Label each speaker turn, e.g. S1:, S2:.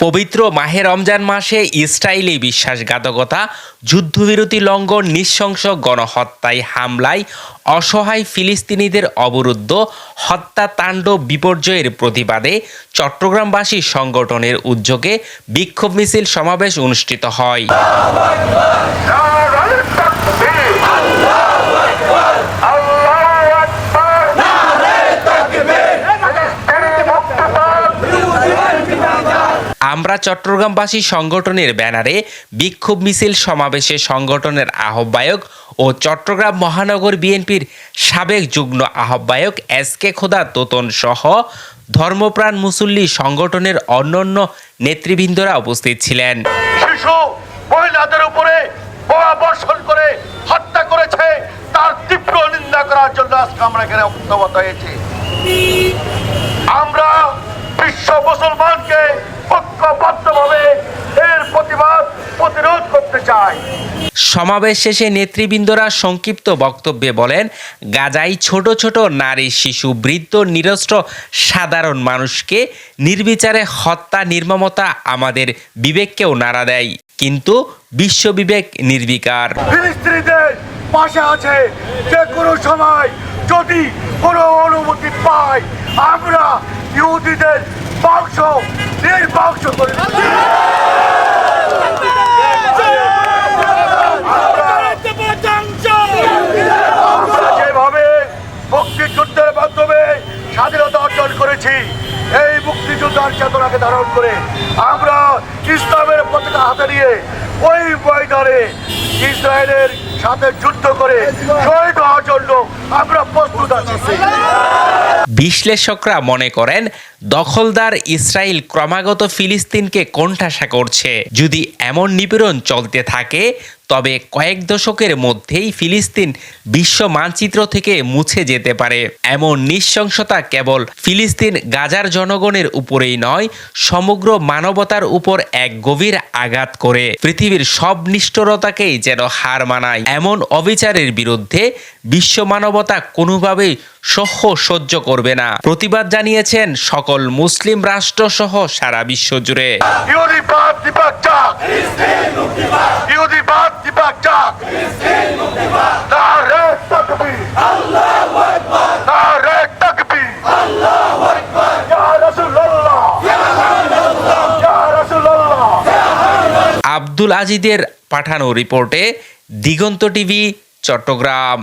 S1: পবিত্র মাহে রমজান মাসে ইসরায়েলি বিশ্বাসঘাতকতা, যুদ্ধবিরতি লঙ্ঘন, নৃশংস গণহত্যায় হামলায় অসহায় ফিলিস্তিনিদের অবরুদ্ধ হত্যা তাণ্ডব বিপর্যয়ের প্রতিবাদে চট্টগ্রামবাসী সংগঠনের উদ্যোগে বিক্ষোভ মিছিল সমাবেশ অনুষ্ঠিত হয়
S2: নারায়ে তাকবীর আল্লাহু আকবার আল্লাহু আকবার নারায়ে তাকবীর ফিলিস্তিনি মুক্তিবাদ
S1: আমরা চট্টগ্রামবাসী সংগঠনের ব্যানারে বিক্ষোভ মিছিল সমাবেশে সংগঠনের আহ্বায়ক ও চট্টগ্রাম মহানগর বিএনপির সাবেক যুগ্ম আহ্বায়ক এস কে খোদা তোতন সহ ধর্মপ্রাণ মুসল্লি সংগঠনের অন্যান্য নেতৃবৃন্দরা উপস্থিত ছিলেন।
S2: মহিলাদের উপরে বর্ষণ করে হত্যা করেছে, তার তীব্র নিন্দা করার জন্য আজকে আমরা এখানে আমরা বিশ্ব মুসলমানকে ঐক্যবদ্ধভাবে এর প্রতিবাদ প্রতিরোধ করতে চাই।
S1: সমাবেশ শেষে নেতৃবৃন্দরা সংক্ষিপ্ত বক্তব্যে বলেন গাজায় ছোট ছোট নারী শিশু বৃদ্ধ নিরস্ত্র সাধারণ মানুষকে নির্বিচারে হত্যা নির্মমতা আমাদের বিবেককেও নাড়া দেয়। কিন্তু বিশ্ববিবেক নির্বিকার।
S2: ফিলিস্তিনিদের পাশে আছে যে কোনো সময় যদি কোনো অনুমতি পাই আমরা ইহুদিদের বংশ করে যেভাবে মুক্তিযুদ্ধের মাধ্যমে স্বাধীনতা অর্জন করেছি। এই মুক্তিযোদ্ধার চেতনাকে ধারণ করে আমরা ইসলামের পতাকা হাতে নিয়ে ওই ময়দানে ইসরায়েলের সাথে যুদ্ধ করে শহীদ হওয়ার জন্য আমরা প্রস্তুত আছি।
S1: বিশ্লেষকরা মনে করেন দখলদার ইসরায়েল ক্রমাগত ফিলিস্তিনকে কোণঠাসা করছে। যদি এমন নিপীড়ন চলতে থাকে তবে কয়েক দশকের মধ্যেই ফিলিস্তিন বিশ্ব মানচিত্র থেকে মুছে যেতে পারে। এমন নিঃশংসতা কেবল ফিলিস্তিন গাজার জনগণের উপরেই নয়, সমগ্র মানবতার উপর এক গভীর আঘাত করে। পৃথিবীর সব নিষ্ঠুরতাকেই যেন হার মানায়। এমন অবিচারের বিরুদ্ধে বিশ্ব মানবতা কোনোভাবেই সহ্য সহ্য করবে না। প্রতিবাদ জানিয়েছেন সকল মুসলিম রাষ্ট্র সহ সারা বিশ্ব জুড়ে। আব্দুল আজিদের পাঠানো রিপোর্টে দিগন্ত টিভি চট্টগ্রাম।